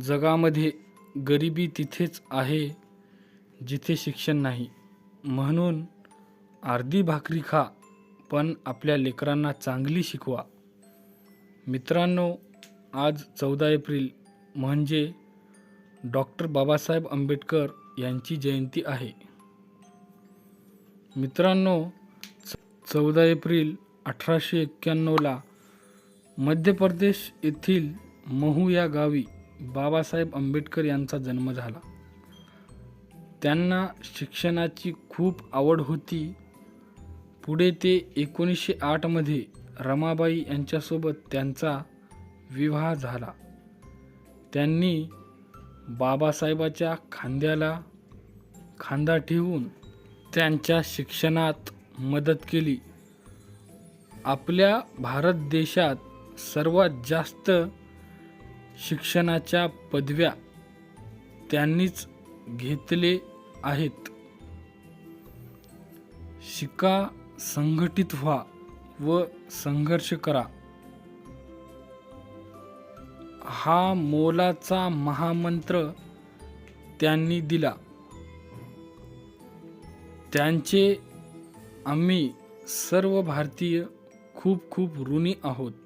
जगामध्ये गरिबी तिथेच आहे जिथे शिक्षण नाही. म्हणून अर्धी भाकरी खा पण आपल्या लेकरांना चांगली शिकवा. मित्रांनो आज चौदा एप्रिल म्हणजे डॉक्टर बाबासाहेब आंबेडकर यांची जयंती आहे. मित्रांनो चौदा एप्रिल अठराशे एक्क्याण्णवला मध्य प्रदेश येथील महू या गावी बाबासाहेब आंबेडकर यांचा जन्म झाला. त्यांना शिक्षणाची खूप आवड होती. पुढे ते एकोणीसशे आठमध्ये रमाबाई यांच्यासोबत त्यांचा विवाह झाला. त्यांनी बाबासाहेबाच्या खांद्याला खांदा ठेवून त्यांच्या शिक्षणात मदत केली. आपल्या भारत देशात सर्वात जास्त शिक्षणाच्या पदव्या त्यांनीच घेतले आहेत. शिका संघटित व्हा व संघर्ष करा. हा मोलाचा महामंत्र त्यांनी दिला. त्यांचे आम्ही सर्व भारतीय खूप खूप ऋणी आहोत.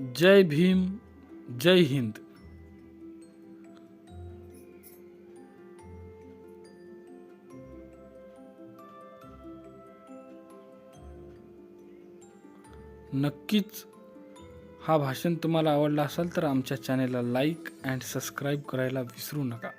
जय भीम जय हिंद. नक्कीच हा भाषण तुम्हाला आवडला असेल तर आमच्या चॅनेलला लाईक अँड सबस्क्राईब करायला विसरू नका.